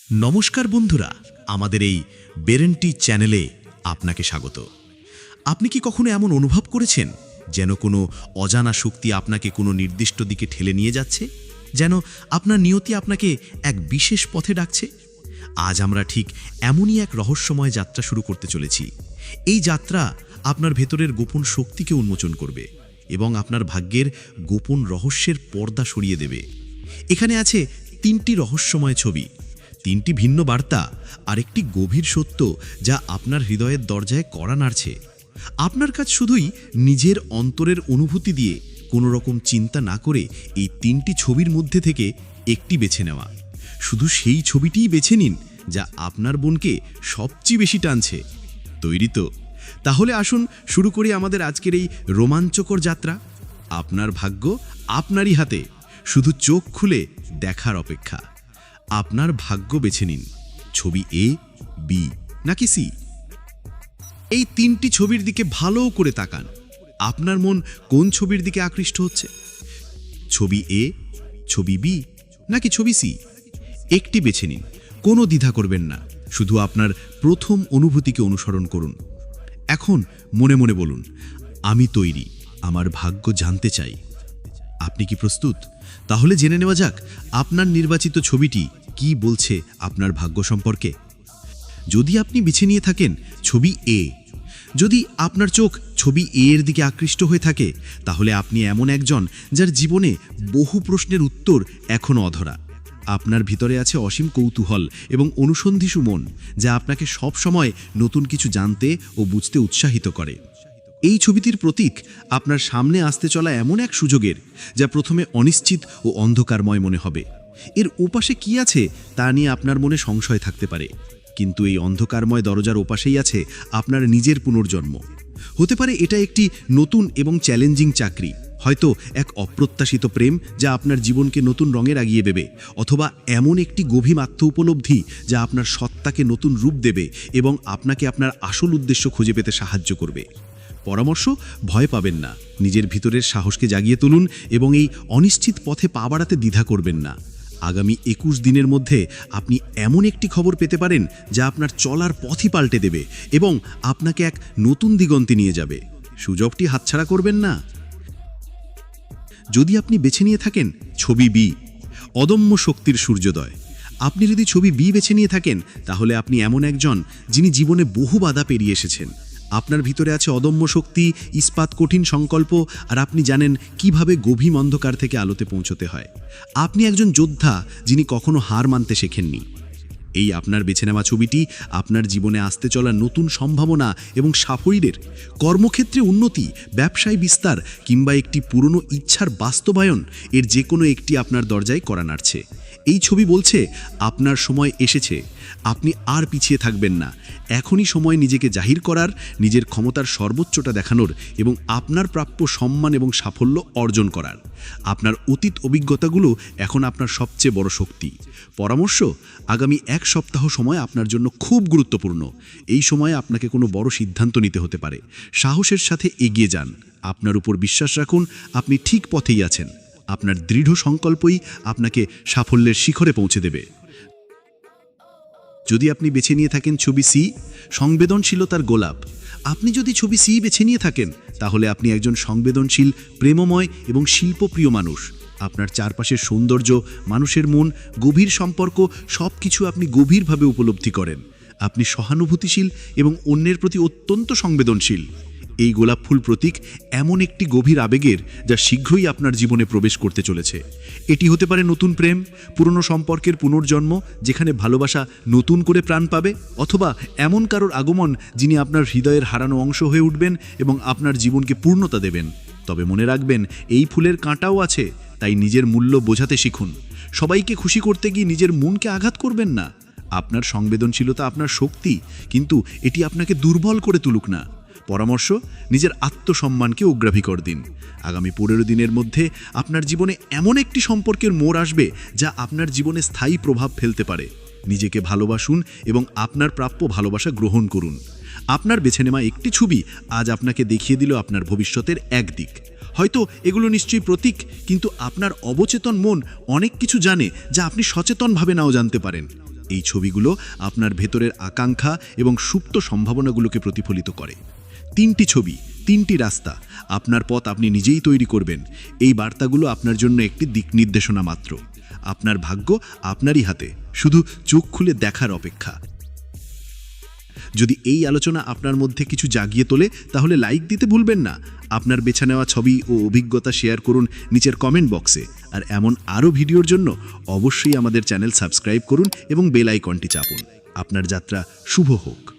নমস্কার বন্ধুরা, আমাদের এই বেরেন্টি চ্যানেলে আপনাকে স্বাগত। আপনি কি কখনো এমন অনুভব করেছেন যেন কোনো অজানা শক্তি আপনাকে কোনো নির্দিষ্ট দিকে ঠেলে নিয়ে যাচ্ছে? যেন আপনার নিয়তি আপনাকে এক বিশেষ পথে ডাকছে? আজ আমরা ঠিক এমনই এক রহস্যময় যাত্রা শুরু করতে চলেছি। এই যাত্রা আপনার ভেতরের গোপন শক্তিকে উন্মোচন করবে এবং আপনার ভাগ্যের গোপন রহস্যের পর্দা সরিয়ে দেবে। এখানে আছে তিনটি রহস্যময় ছবি। তিনটি ভিন্ন বার্তা আর একটি গভীর সত্য যা আপনার হৃদয়ের দরজায় কড়া নাড়ছে। আপনার কাজ শুধুই নিজের অন্তরের অনুভূতি দিয়ে কোনো রকম চিন্তা না করে এই তিনটি ছবির মধ্যে থেকে একটি বেছে নেওয়া। শুধু সেই ছবিটিই বেছে নিন যা আপনার বোনকে সবচেয়ে বেশি টানছে। তৈরি তো। তাহলে আসুন শুরু করি আমাদের আজকের এই রোমাঞ্চকর যাত্রা। আপনার ভাগ্য আপনারই হাতে। শুধু চোখ খুলে দেখার অপেক্ষা। আপনার ভাগ্য বেছে নিন। ছবি এ বি নাকি সি এই তিনটি ছবির দিকে ভালো করে তাকান। আপনার মন কোন ছবির দিকে আকৃষ্ট হচ্ছে? ছবি এ ছবি বি নাকি ছবি সি একটি বেছে নিন। কোনো দ্বিধা করবেন না। শুধু আপনার প্রথম অনুভূতিকে অনুসরণ করুন। এখন মনে মনে বলুন, আমি তৈরি। আমার ভাগ্য জানতে চাই। আপনি কি প্রস্তুত? তাহলে জেনে নেওয়া যাক, আপনার নির্বাচিত ছবিটি কি বলছে আপনার ভাগ্য সম্পর্কে। যদি আপনি বেছে নিয়ে থাকেন ছবি এ যদি আপনার চোখ ছবি এ এর দিকে আকৃষ্ট হয়ে থাকে, তাহলে আপনি এমন একজন যার জীবনে বহু প্রশ্নের উত্তর এখনও অধরা। আপনার ভিতরে আছে অসীম কৌতূহল এবং অনুসন্ধিসু মন, যা আপনাকে সব সময় নতুন কিছু জানতে ও বুঝতে উৎসাহিত করে। এই ছবিটির প্রতীক আপনার সামনে আসতে চলা এমন এক সুযোগের, যা প্রথমে অনিশ্চিত ও অন্ধকারময় মনে হবে। এর ওপাশে কি আছে, তা নিয়ে আপনার মনে সংশয় থাকতে পারে। কিন্তু এই অন্ধকারময় দরজার ওপাশেই আছে আপনার নিজের পুনর্জন্ম। হতে পারে এটা একটি নতুন এবং চ্যালেঞ্জিং চাকরি, হয়তো এক অপ্রত্যাশিত প্রেম যা আপনার জীবনকে নতুন রঙে রাগিয়ে দেবে, অথবা এমন একটি গভীর আত্ম উপলব্ধি যা আপনার সত্তাকে নতুন রূপ দেবে এবং আপনাকে আপনার আসল উদ্দেশ্য খুঁজে পেতে সাহায্য করবে। পরামর্শ ভয় পাবেন না। নিজের ভিতরের সাহসকে জাগিয়ে তুলুন এবং এই অনিশ্চিত পথে পা বাড়াতে দ্বিধা করবেন না। আগামী একুশ দিনের মধ্যে আপনি এমন একটি খবর পেতে পারেন যা আপনার চলার পথই পাল্টে দেবে এবং আপনাকে এক নতুন দিগন্তে নিয়ে যাবে। সুযোগটি হাতছাড়া করবেন না। যদি আপনি বেছে নিয়ে থাকেন, ছবি বি অদম্য শক্তির সূর্যোদয়। আপনি যদি ছবি বি বেছে নিয়ে থাকেন, তাহলে আপনি এমন একজন যিনি জীবনে বহু বাধা পেরিয়ে এসেছেন। আপনার ভিতরে আছে অদম্য শক্তি, ইস্পাত কঠিন সংকল্প, আর আপনি জানেন কীভাবে গভীর অন্ধকার থেকে আলোতে পৌঁছতে হয়। আপনি একজন যোদ্ধা যিনি কখনো হার মানতে শেখেননি। এই আপনার বেছে নেওয়া ছবিটি আপনার জীবনে আসতে চলা নতুন সম্ভাবনা এবং সাফল্যের কর্মক্ষেত্রে উন্নতি, ব্যবসায় বিস্তার কিংবা একটি পুরনো ইচ্ছার বাস্তবায়ন এর যে কোনো একটি আপনার দরজায় করা নাড়ছে। এই ছবি বলছে, আপনার সময় এসেছে। আপনি আর পিছিয়ে থাকবেন না। এখনই সময় নিজেকে জাহির করার, নিজের ক্ষমতার সর্বোচ্চটা দেখানোর এবং আপনার প্রাপ্য সম্মান এবং সাফল্য অর্জন করার। আপনার অতীত অভিজ্ঞতাগুলো এখন আপনার সবচেয়ে বড় শক্তি। পরামর্শ, আগামী এক সপ্তাহ সময় আপনার জন্য খুব গুরুত্বপূর্ণ। এই সময়ে আপনাকে কোনো বড় সিদ্ধান্ত নিতে হতে পারে। সাহসের সাথে এগিয়ে যান। আপনার উপর বিশ্বাস রাখুন, আপনি ঠিক পথেই আছেন। আপনার দৃঢ় সংকল্পই আপনাকে সাফল্যের শিখরে পৌঁছে দেবে। যদি আপনি বেছে নিয়ে থাকেন ছবি সি সংবেদনশীলতার গোলাপ। আপনি যদি ছবি সি বেছে নিয়ে থাকেন, তাহলে আপনি একজন সংবেদনশীল, প্রেমময় এবং শিল্পপ্রিয় মানুষ। আপনার চারপাশের সৌন্দর্য, মানুষের মন, গভীর সম্পর্ক সব কিছু আপনি গভীরভাবে উপলব্ধি করেন। আপনি সহানুভূতিশীল এবং অন্যের প্রতি অত্যন্ত সংবেদনশীল। এই গোলাপ ফুল প্রতীক এমন একটি গভীর আবেগের যা শীঘ্রই আপনার জীবনে প্রবেশ করতে চলেছে। এটি হতে পারে নতুন প্রেম, পুরনো সম্পর্কের পুনর্জন্ম, যেখানে ভালোবাসা নতুন করে প্রাণ পাবে, অথবা এমন কারোর আগমন যিনি আপনার হৃদয়ের হারানো অংশ হয়ে উঠবেন এবং আপনার জীবনকে পূর্ণতা দেবেন। তবে মনে রাখবেন, এই ফুলের কাঁটাও আছে। তাই নিজের মূল্য বোঝাতে শিখুন। সবাইকে খুশি করতে গিয়ে নিজের মনকে আঘাত করবেন না। আপনার সংবেদনশীলতা আপনার শক্তি, কিন্তু এটি আপনাকে দুর্বল করে তুলুক না। পরামর্শ, নিজের আত্মসম্মানকে অগ্রাধিকর দিন। আগামী পনেরো দিনের মধ্যে আপনার জীবনে এমন একটি সম্পর্কের মোড় আসবে যা আপনার জীবনে স্থায়ী প্রভাব ফেলতে পারে। নিজেকে ভালোবাসুন এবং আপনার প্রাপ্য ভালোবাসা গ্রহণ করুন। আপনার বেছে নেওয়া একটি ছবি আজ আপনাকে দেখিয়ে দিল আপনার ভবিষ্যতের এক দিক হয়তো এগুলো নিশ্চয়ই প্রতীক, কিন্তু আপনার অবচেতন মন অনেক কিছু জানে যা আপনি সচেতনভাবে নাও জানতে পারেন। এই ছবিগুলো আপনার ভেতরের আকাঙ্ক্ষা এবং সুপ্ত সম্ভাবনাগুলোকে প্রতিফলিত করে। তিনটি ছবি, তিনটি রাস্তা, আপনার পথ আপনি নিজেই তৈরি করবেন। এই বার্তাগুলো আপনার জন্য একটি দিক নির্দেশনা মাত্র। আপনার ভাগ্য আপনারই হাতে, শুধু চোখ খুলে দেখার অপেক্ষা। যদি এই আলোচনা আপনার মধ্যে কিছু জাগিয়ে তোলে, তাহলে লাইক দিতে ভুলবেন না। আপনার বেছে নেওয়া ছবি ও অভিজ্ঞতা শেয়ার করুন নিচের কমেন্ট বক্সে আর এমন আরও ভিডিওর জন্য অবশ্যই আমাদের চ্যানেল সাবস্ক্রাইব করুন এবং বেল আইকনটি চাপুন। আপনার যাত্রা শুভ হোক।